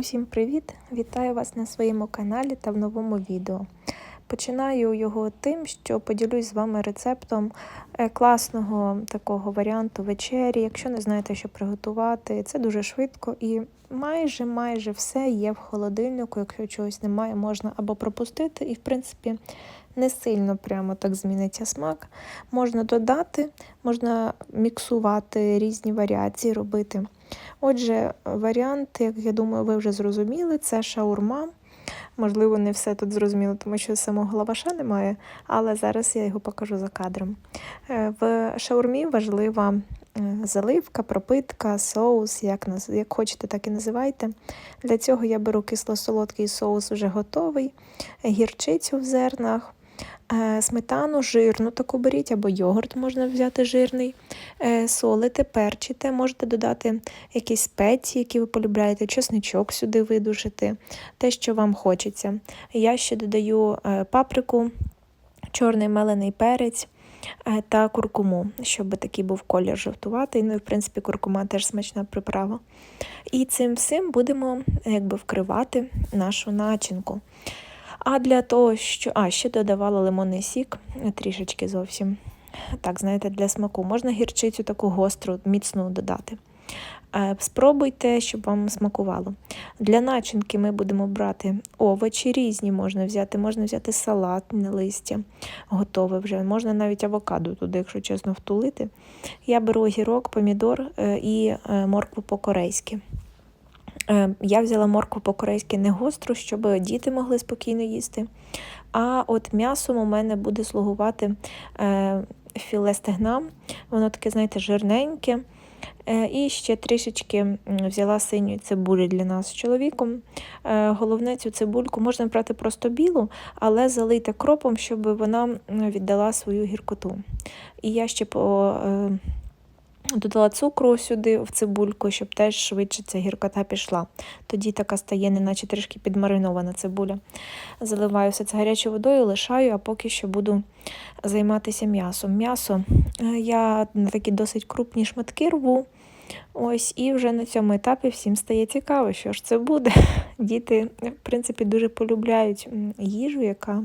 Усім привіт! Вітаю вас на своєму каналі та в новому відео. Починаю його тим, що поділюсь з вами рецептом е, класного такого варіанту вечері. Якщо не знаєте, що приготувати, це дуже швидко і майже майже все є в холодильнику. Якщо чогось немає, можна або пропустити, і в принципі не сильно прямо так зміниться смак. Можна додати, можна міксувати різні варіації робити. Отже, варіант, як я думаю, ви вже зрозуміли, це шаурма. Можливо, не все тут зрозуміло, тому що самого лаваша немає, але зараз я його покажу за кадром. Е, в шаурмі важлива е, заливка, пропитка, соус, як як хочете, так і називайте. Для цього я беру кисло-солодкий соус вже готовий, гірчицю в зернах. Е, сметану жирну таку беріть, або йогурт можна взяти жирний, е, солите, перчите, можете додати якісь спеції, які ви полюбляєте, чесничок сюди видушити, те, що вам хочеться. Я ще додаю е, паприку, чорний мелений перець. Та куркуму, щоб такий був колір жовтуватий. Ну і в принципі куркума теж смачна приправа. І цим всім будемо якби вкривати нашу начинку. А для того, що. А, ще додавала лимонний сік, трішечки зовсім. Так, знаєте, для смаку. Можна гірчицю таку гостру, міцну додати. Е, спробуйте, щоб вам смакувало. Для начинки ми будемо брати овочі різні можна взяти, можна взяти салатне листя, готове вже, можна навіть авокадо туди, якщо чесно, втулити. Я беру огірок, помідор е, і е, моркву по-корейськи. Е, я взяла моркву по-корейськи не гостру, щоб діти могли спокійно їсти. А от м'ясом у мене буде слугувати е, філе стегна, воно таке, знаєте, жирненьке. Е, і ще трішечки взяла синю цибулі для нас з чоловіком. Головне, цю цибульку можна брати просто білу, але залийте кропом, щоб вона віддала свою гіркоту. І я ще по Додала цукру сюди в цибульку, щоб теж швидше ця гіркота пішла. Тоді така стає, неначе трішки підмаринована цибуля. Заливаю все це гарячою водою, лишаю, а поки що буду займатися м'ясом. М'ясо е, я на такі досить крупні шматки рву. Ось, І вже на цьому етапі всім стає цікаво, що ж це буде. Діти, в принципі, дуже полюбляють їжу, яка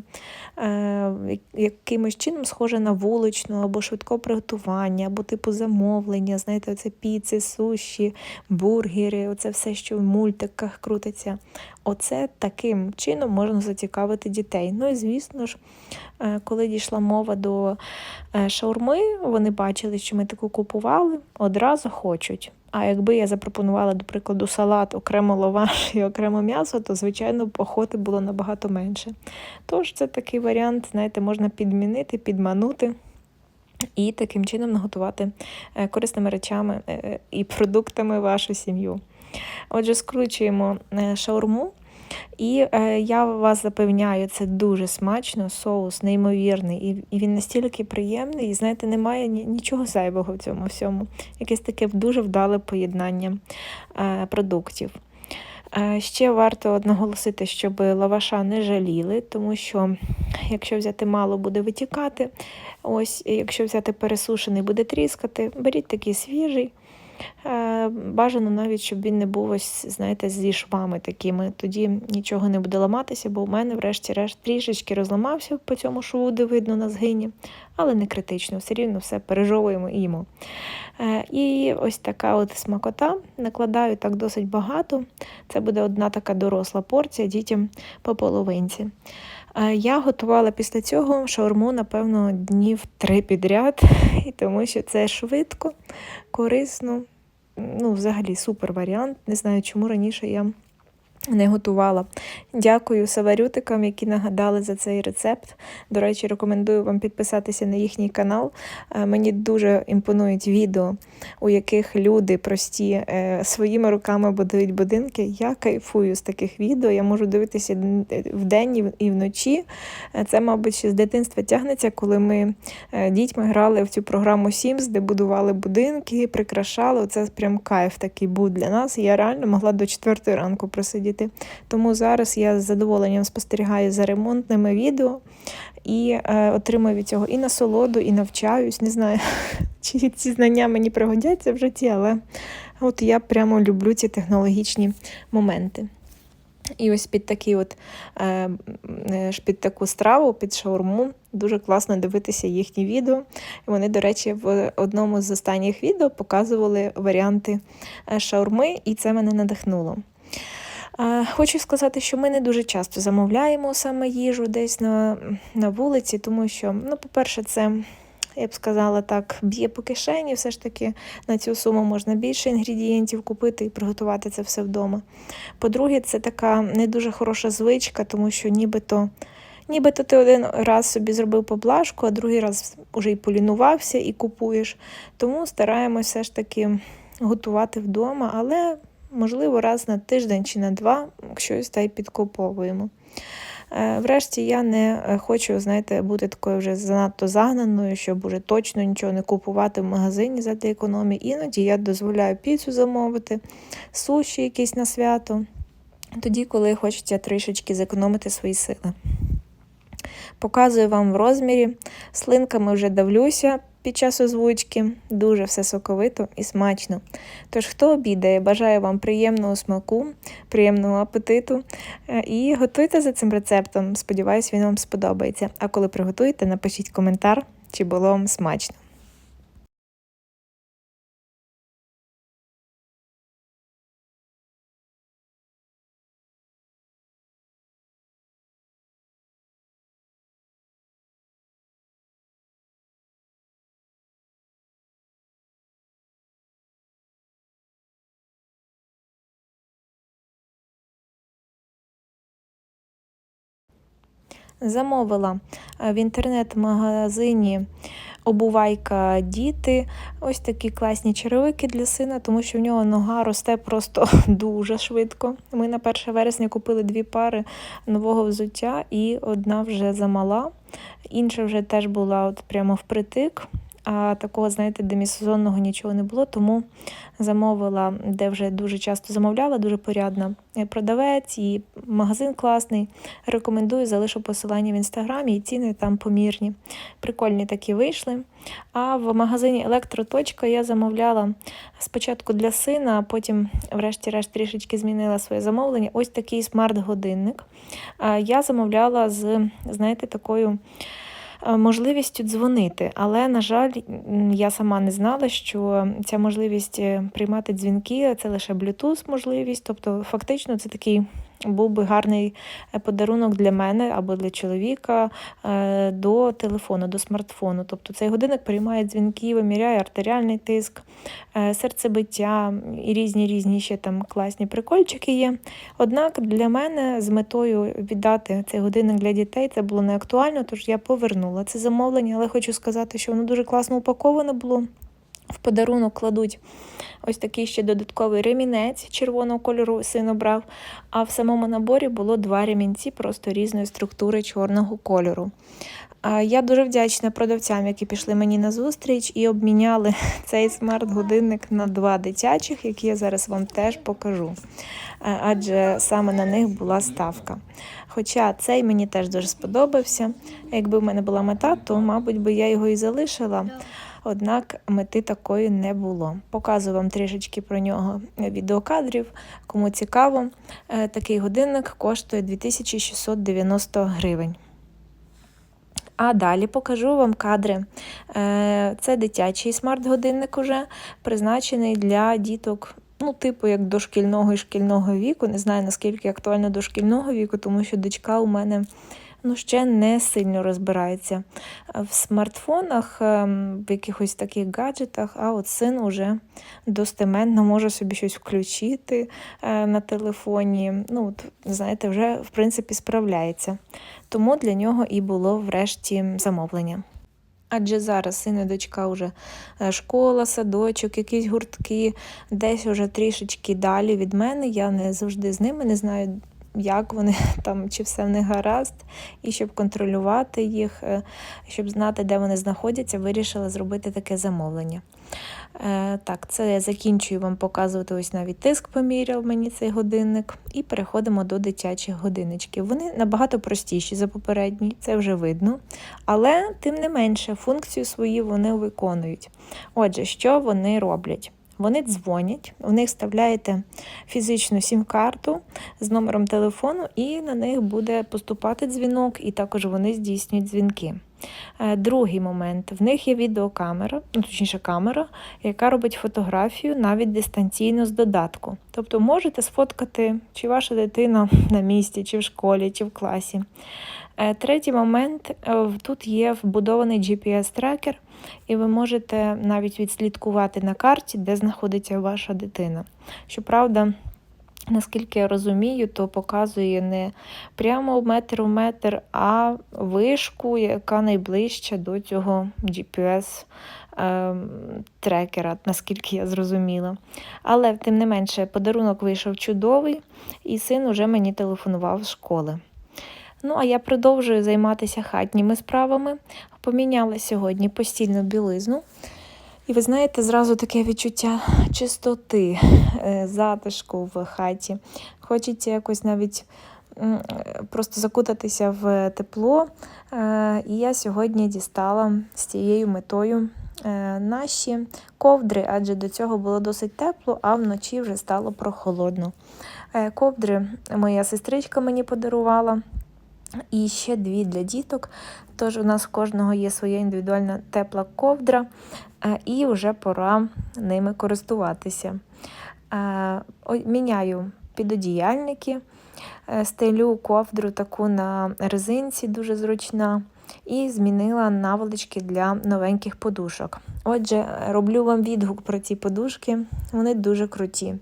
е, якимось чином схожа на вуличну або швидкого приготування, або типу замовлення. Знаєте, оце піци, суші, бургери, оце все, що в мультиках крутиться. Оце таким чином можна зацікавити дітей. Ну і звісно ж, е, коли дійшла мова до е, шаурми, вони бачили, що ми таку купували, одразу хочуть. А якби я запропонувала, до прикладу, салат, окремо лаваш і окремо м'ясо, то, звичайно, охоти було набагато менше. Тож це такий варіант, знаєте, можна підмінити, підманути. І таким чином наготувати е, корисними речами і продуктами вашу сім'ю. Отже, скручуємо е, шаурму. І е, я вас запевняю, це дуже смачно, соус неймовірний, і він настільки приємний, і знаєте, немає нічого зайвого в цьому всьому. Якесь таке дуже вдале поєднання е, продуктів. Е, ще варто наголосити, щоб лаваша не жаліли, тому що якщо взяти мало, буде витікати. Ось, Якщо взяти пересушений, буде тріскати, беріть такий свіжий. Бажано навіть, щоб він не був ось, знаєте, зі швами такими. Тоді нічого не буде ламатися, бо у мене, врешті-решт, трішечки розламався по цьому шву, де видно на згині, але не критично, все рівно все пережовуємо і їмо. Е, і ось така от смакота. Накладаю так досить багато. Це буде одна така доросла порція дітям по половинці. Е, я готувала після цього шаурму, напевно, днів три підряд, тому що це швидко, корисно. Ну, взагалі супер варіант. Не знаю, чому раніше я не готувала. Дякую саварютикам, які нагадали за цей рецепт. До речі, рекомендую вам підписатися на їхній канал. Е, мені дуже імпонують відео, у яких люди прості е, своїми руками будують будинки. Я кайфую з таких відео. Я можу дивитися вдень і вночі. Е, це, мабуть, ще з дитинства тягнеться, коли ми дітьми грали в цю програму Sims, де будували будинки, прикрашали. Це прям кайф такий був для нас. Я реально могла до четвертої ранку просидіти робити. Тому зараз я з задоволенням спостерігаю за ремонтними відео і е, отримую від цього і насолоду, і навчаюсь. Не знаю, чи ці знання мені пригодяться в житті, але от я прямо люблю ці технологічні моменти. І ось під такі от, е, е, під таку страву, під шаурму, дуже класно дивитися їхні відео. Вони, до речі, в одному з останніх відео показували варіанти е, шаурми, і це мене надихнуло. Хочу сказати, що ми не дуже часто замовляємо саме їжу десь на, на вулиці, тому що, ну, по-перше, це. Я б сказала так, б'є по кишені, все ж таки на цю суму можна більше інгредієнтів купити і приготувати це все вдома. По-друге, це така не дуже хороша звичка, тому що нібито нібито ти один раз собі зробив поблажку, а другий раз вже і полінувався і купуєш. Тому стараємося все ж таки готувати вдома, але можливо раз на тиждень чи на два щось та й підкуповуємо. Е, Врешті я не е, хочу, знаєте, бути такою вже занадто загнаною, щоб уже точно нічого не купувати в магазині задля економії. Іноді я дозволяю піцу замовити, суші якісь на свято, тоді, коли хочеться трішечки зекономити свої сили. Показую вам в розмірі. Слинками вже давлюся під час озвучки. Дуже все соковито і смачно. Тож, хто обідає, бажаю вам приємного смаку, приємного апетиту е, і готуйте за цим рецептом. Сподіваюсь, він вам сподобається. А коли приготуєте, напишіть коментар, чи було вам смачно. Замовила е, в інтернет-магазині обувайка діти. Ось такі класні черевики для сина, тому що в нього нога росте просто дуже швидко. Ми на 1 вересня купили дві пари нового взуття, і одна вже замала, інша вже теж була от прямо впритик а такого, знаєте, демісезонного нічого не було, тому замовила, де вже дуже часто замовляла, дуже порядна продавець і магазин класний. Рекомендую, залишу посилання в інстаграмі і ціни там помірні. Прикольні такі вийшли. А в магазині Електроточка я замовляла спочатку для сина, а потім, врешті-решт, трішечки змінила своє замовлення. Ось такий смарт-годинник. Я замовляла з, знаєте, такою. Е, можливістю дзвонити. Але, на жаль, я сама не знала, що ця можливість е, приймати дзвінки це лише Bluetooth можливість. Тобто, фактично, це такий був би гарний е, подарунок для мене або для чоловіка е, до телефону, до смартфону. Тобто цей годинник приймає дзвінки, виміряє артеріальний тиск, е, серцебиття і різні різні ще там класні прикольчики є. Однак для мене з метою віддати цей годинник для дітей це було не актуально, тож я повернула це замовлення, але хочу сказати, що воно дуже класно упаковане було. В подарунок кладуть ось такий ще додатковий ремінець червоного кольору син обрав, а в самому наборі було два ремінці просто різної структури чорного кольору. Я дуже вдячна продавцям, які пішли мені на зустріч і обміняли цей смарт-годинник на два дитячих, які я зараз вам теж покажу. Адже саме на них була ставка. Хоча цей мені теж дуже сподобався. Якби в мене була мета, то, мабуть, би я його і залишила однак мети такої не було. Показую вам трішечки про нього відеокадрів. Кому цікаво, е, такий годинник коштує 2690 гривень. А далі покажу вам кадри. Е, це дитячий смарт-годинник, уже призначений для діток. Ну, типу, як дошкільного і шкільного віку. Не знаю, наскільки актуально дошкільного віку, тому що дочка у мене ну, ще не сильно розбирається в смартфонах, ем, в якихось таких гаджетах, а от син уже достеменно може собі щось включити е, на телефоні. Ну, от, Знаєте, вже в принципі справляється. Тому для нього і було врешті замовлення. Адже зараз син і дочка вже е, школа, садочок, якісь гуртки, десь вже трішечки далі від мене. Я не завжди з ними не знаю, як вони там, чи все в них гаразд, і щоб контролювати їх, е, щоб знати, де вони знаходяться, вирішила зробити таке замовлення. Е, так, це я закінчую вам показувати ось навіть тиск поміряв мені цей годинник, і переходимо до дитячих годинничків. Вони набагато простіші за попередні, це вже видно. Але, тим не менше, функцію свою вони виконують. Отже, що вони роблять? Вони дзвонять, у них вставляєте фізичну сім-карту з номером телефону, і на них буде поступати дзвінок, і також вони здійснюють дзвінки. Е, Другий момент: в них є відеокамера, ну точніше камера, яка робить фотографію навіть дистанційно з додатку. Тобто можете сфоткати, чи ваша дитина на місці, чи в школі, чи в класі. Е, Третій момент е, тут є вбудований GPS-трекер, і ви можете навіть відслідкувати на карті, де знаходиться ваша дитина. Щоправда, наскільки я розумію, то показує не прямо метр в метр, а вишку, яка найближча до цього GPS ем, наскільки я зрозуміла. Але тим не менше, подарунок вийшов чудовий, і син уже мені телефонував з школи. Ну, а я продовжую займатися хатніми справами. Поміняла сьогодні постільну білизну. І ви знаєте, зразу таке відчуття чистоти, е, затишку в хаті. Хочеться якось навіть просто закутатися в тепло. Е, І я сьогодні дістала з цією метою е, наші ковдри, адже до цього було досить тепло, а вночі вже стало прохолодно. Ковдри моя сестричка мені подарувала. І ще дві для діток. Тож у нас у кожного є своя індивідуальна тепла ковдра, е, і вже пора ними користуватися. Е, Міняю підодіяльники, е, стелю ковдру таку на резинці, дуже зручна, і змінила наволочки для новеньких подушок. Отже, роблю вам відгук про ці подушки, вони дуже круті.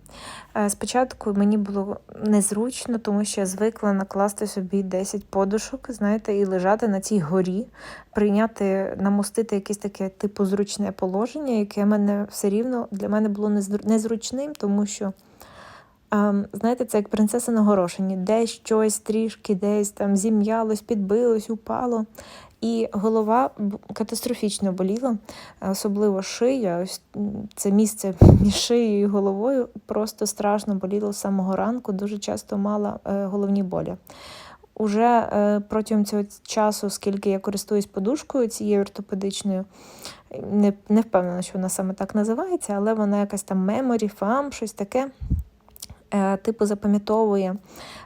Е, Спочатку мені було незручно, тому що я звикла накласти собі 10 подушок, знаєте, і лежати на цій горі, прийняти, намостити якесь таке типу зручне положення, яке мене все рівно для мене було незру- незручним, тому що. Знаєте, це як принцеса на горошині, десь щось трішки, десь там зім'ялось, підбилось, упало. І голова катастрофічно боліла, особливо шия. Ось це місце між шиєю і головою просто страшно боліло з самого ранку. Дуже часто мала е, головні болі. Уже е, протягом цього часу, скільки я користуюсь подушкою цією ортопедичною, не впевнена, що вона саме так називається, але вона якась там меморі, фам, щось таке. Е, Типу запам'ятовує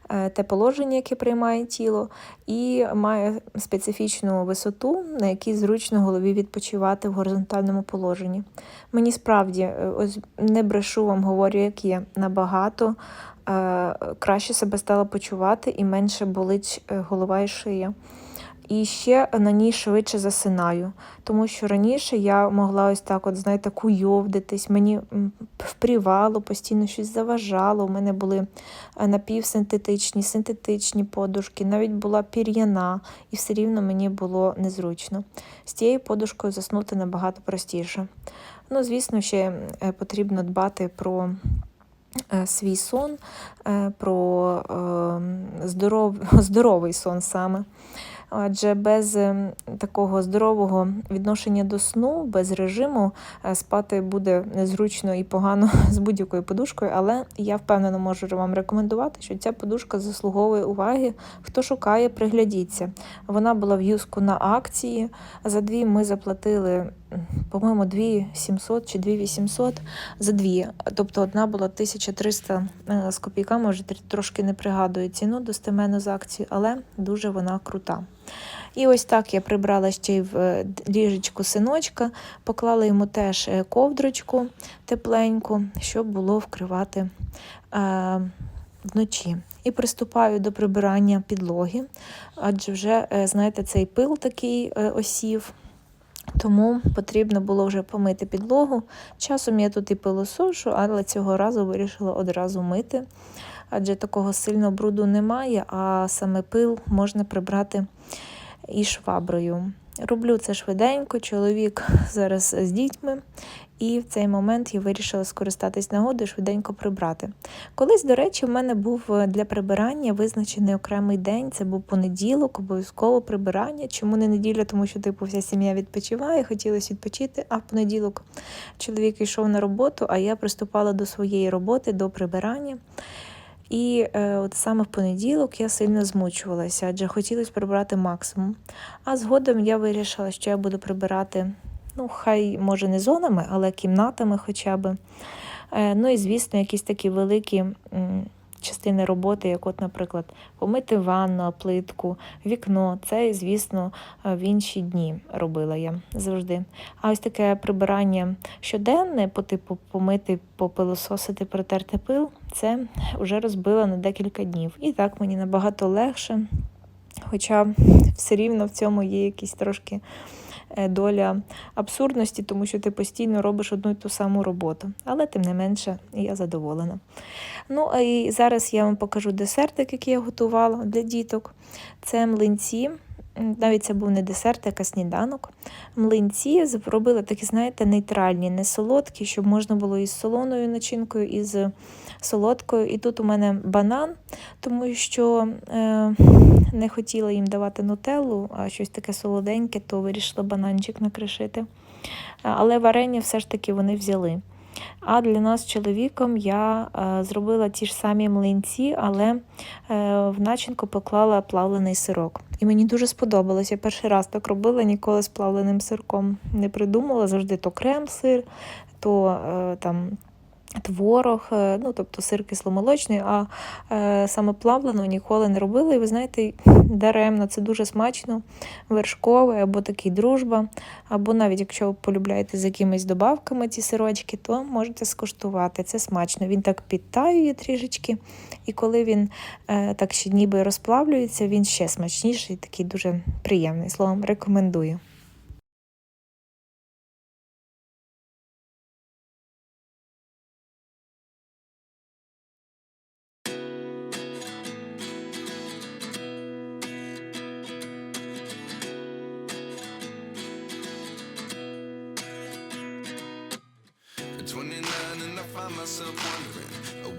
е, те положення, яке приймає тіло, і має специфічну висоту, на якій зручно голові відпочивати в горизонтальному положенні. Мені справді, е, ось не брешу вам, говорю, як є набагато краще себе стала почувати і менше болить голова і шия. І ще на ній швидше засинаю, тому що раніше я могла ось так, от, знаєте, куйовдитись, мені впрівало, постійно щось заважало. У мене були е, напівсинтетичні, синтетичні подушки, навіть була пір'яна, і все рівно мені було незручно. З тією подушкою заснути набагато простіше. Ну, звісно, ще е, потрібно дбати про е, свій сон, про здоров... здоровий сон саме. Адже без ем, такого здорового відношення до сну, без режиму е, спати буде незручно і погано з будь-якою подушкою, але я впевнено можу вам рекомендувати, що ця подушка заслуговує уваги. Хто шукає, приглядіться. Вона була в юску на акції. За дві ми заплатили, по-моєму, 2700 чи 2800 за дві. Тобто одна була 1300 е, з копійками, вже тр- трошки не пригадую ціну достеменно з акції, але дуже вона крута. І ось так я прибрала ще й в е, ліжечку синочка, поклала йому теж е, ковдрочку тепленьку, щоб було вкривати е, вночі. І приступаю до прибирання підлоги, адже вже, е, знаєте, цей пил такий осів. Тому потрібно було вже помити підлогу. Часом я тут і пилосошу, але цього разу вирішила одразу мити, адже такого сильного бруду немає, а саме пил можна прибрати і шваброю. Роблю це швиденько, чоловік зараз з дітьми, і в цей момент я вирішила скористатись нагодою швиденько прибрати. Колись, до речі, в мене був е, для прибирання визначений окремий день. Це був понеділок, обов'язково прибирання. Чому не неділя? Тому що типу вся сім'я відпочиває, хотілося відпочити. А в понеділок чоловік йшов на роботу, а я приступала до своєї роботи, до прибирання. І е, от саме в понеділок я сильно змучувалася, адже хотілося прибрати максимум. А згодом я вирішила, що я буду прибирати ну, хай, може, не зонами, але кімнатами хоча б. Е, Ну і, звісно, якісь такі великі м, частини роботи, як, от, наприклад, помити ванну, плитку, вікно. Це, звісно, е, в інші дні робила я завжди. А ось таке прибирання щоденне, по типу помити, попилососити, протерти пил, це вже розбила на декілька днів. І так мені набагато легше. Хоча все рівно в цьому є якісь трошки доля абсурдності, тому що ти постійно робиш одну й ту саму роботу. Але тим не менше я задоволена. Ну, і зараз я вам покажу десертик, який я готувала для діток. Це млинці. Навіть це був не десерт, а сніданок. Млинці зробила такі, знаєте, нейтральні, не солодкі, щоб можна було із солоною начинкою, і солодкою. І тут у мене банан, тому що е, не хотіла їм давати нутеллу, а щось таке солоденьке, то вирішила бананчик накришити. Але варення все ж таки вони взяли. А для нас з чоловіком я е, зробила ті ж самі млинці, але е, в начинку поклала плавлений сирок. І мені дуже сподобалось. Я перший раз так робила, ніколи з плавленим сирком не придумала. Завжди то крем-сир, то е, там. Творог, е, ну тобто сир кисломолочний, а е, саме плавленого ніколи не робила. І ви знаєте, даремно це дуже смачно, вершковий або такий дружба. Або навіть якщо ви полюбляєте з якимись добавками ці сирочки, то можете скуштувати. Це смачно. Він так підтаює трішечки, і коли він е, так ще ніби розплавлюється, він ще смачніший, такий дуже приємний. Словом, рекомендую.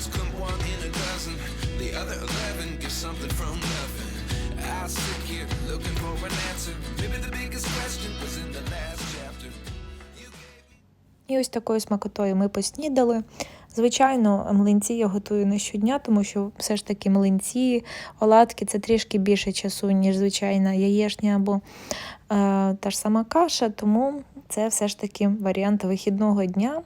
Life come one in a dozen. The other eleven get something from nothing. I sit here looking for an answer. Maybe the biggest question was in the last chapter. І ось такою смакотою ми поснідали. Звичайно, млинці я готую не щодня, тому що все ж таки млинці, оладки це трішки більше часу, ніж звичайна яєшня або е, та ж сама каша, тому це все ж таки варіант вихідного дня.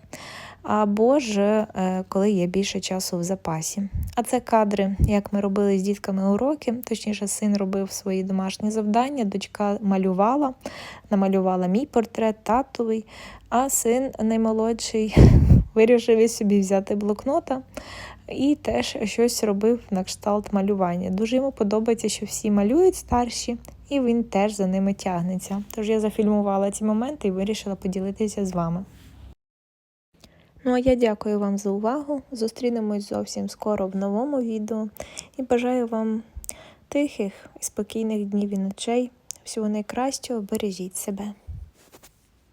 Або ж е, коли є більше часу в запасі. А це кадри, як ми робили з дітками уроки. Точніше, син робив свої домашні завдання, дочка малювала, намалювала мій портрет, татовий, а син наймолодший вирішив собі взяти блокнота і теж щось робив на кшталт малювання. Дуже йому подобається, що всі малюють старші, і він теж за ними тягнеться. Тож я зафільмувала ці моменти і вирішила поділитися з вами. Ну а я дякую вам за увагу. Зустрінемось зовсім скоро в новому відео і бажаю вам тихих і спокійних днів і ночей. Всього найкращого, бережіть себе.